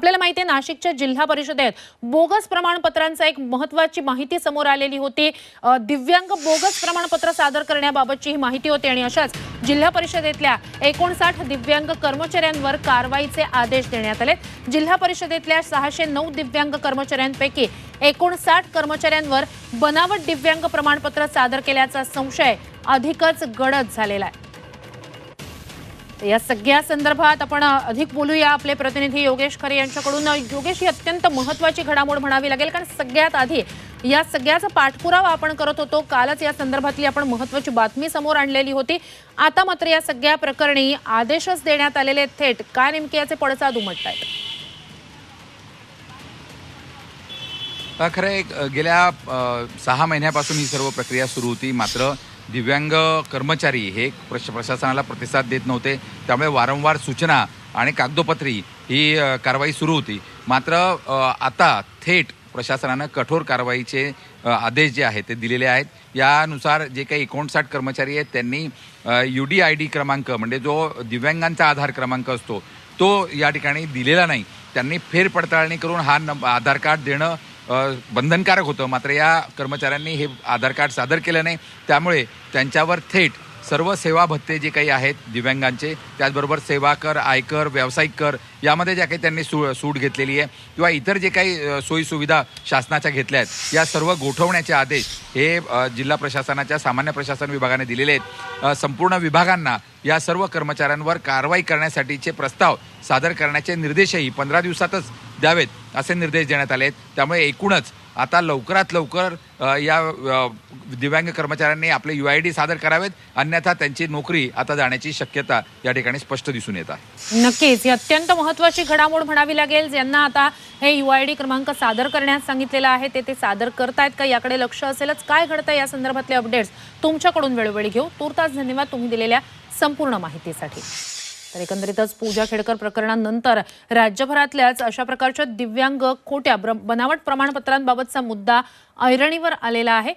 आपल्याला माहिती आहे नाशिकच्या जिल्हा परिषदेत बोगस प्रमाणपत्रांचा एक महत्वाची माहिती समोर आलेली होती. दिव्यांग बोगस प्रमाणपत्र सादर करण्याबाबतची ही माहिती होती आणि अशाच जिल्हा परिषदेतल्या एकोणसाठ दिव्यांग कर्मचाऱ्यांवर कारवाईचे आदेश देण्यात आले जिल्हा परिषदेतल्या सहाशे नऊ दिव्यांग कर्मचाऱ्यांपैकी एकोणसाठ कर्मचाऱ्यांवर बनावट दिव्यांग प्रमाणपत्र सादर केल्याचा संशय अधिकच गडद झालेला आहे. या सगळ्या संदर्भात आपण अधिक बोलूया. आपले प्रतिनिधी योगेश खरे यांच्याकडून. योगेश ही अत्यंत महत्वाची घडामोड म्हणावी लागेल कारण सगळ्यात आधी या सगळ्याचा पाठपुरावा आपण करत होतो. कालच या संदर्भातली आपण महत्वाची बातमी समोर आणलेली होती. आता मात्र या सगळ्या प्रकरणी आदेशच देण्यात आलेले थेट काय नेमके याचे पडसाद उमटत आहेत खरं आहे, गेल्या सहा महिन्यापासून ही सर्व प्रक्रिया सुरू होती. मात्र दिव्यांग कर्मचारी हे प्रश प्रशासनाला प्रतिसाद देत नव्हते. त्यामुळे वारंवार सूचना आणि कागदोपत्री ही कारवाई सुरू होती. मात्र आता थेट प्रशासनानं कठोर कारवाईचे आदेश जे आहेत ते दिलेले आहेत. यानुसार जे काही एकोणसाठ कर्मचारी आहेत त्यांनी यू डी आय डी क्रमांक म्हणजे जो दिव्यांगांचा आधार क्रमांक असतो तो या ठिकाणी दिलेला नाही. त्यांनी फेरपडताळणी करून हा न आधार कार्ड देणं बंधनकारक होतं. मात्र या कर्मचाऱ्यांनी हे आधार कार्ड सादर केलं नाही. त्यामुळे त्यांच्यावर थेट सर्व सेवा भत्ते जे काही आहेत दिव्यांगांचे त्याचबरोबर सेवा कर आयकर व्यावसायिक कर यामध्ये ज्या काही त्यांनी सू सूट घेतलेली आहे किंवा इतर जे काही सोयीसुविधा शासनाच्या घेतल्या आहेत या सर्व गोठवण्याचे आदेश हे जिल्हा प्रशासनाच्या सामान्य प्रशासन विभागाने दिलेले आहेत. संपूर्ण विभागांना या सर्व कर्मचाऱ्यांवर कारवाई करण्यासाठीचे प्रस्ताव सादर करण्याचे निर्देशही पंधरा दिवसातच द्यावेत असे निर्देश देण्यात आले आहेत त्यामुळे एकूणच आता लवकरात लवकर या दिव्यांग कर्मचाऱ्यांनी आपले यू आय डी सादर करावेत. अन्यथा त्यांची नोकरी आता जाण्याची शक्यता या ठिकाणी स्पष्ट दिसून येत आहे. नक्कीच. ही अत्यंत महत्वाची घडामोड म्हणावी लागेल ज्यांना आता हे यू आय डी क्रमांक सादर करण्यास सांगितलेलं आहे. ते ते सादर करतायत का याकडे लक्ष असेलच? काय घडतं या संदर्भातले अपडेट्स तुमच्याकडून वेळोवेळी घेऊ. तुर्तास धन्यवाद तुम्ही दिलेल्या संपूर्ण माहितीसाठी. तर एकंदरीतच पूजा खेडकर प्रकरणानंतर राज्यभरातल्याच अशा प्रकारच्या दिव्यांग खोट्या बनावट प्रमाणपत्रांबाबतचा मुद्दा ऐरणीवर आलेला आहे.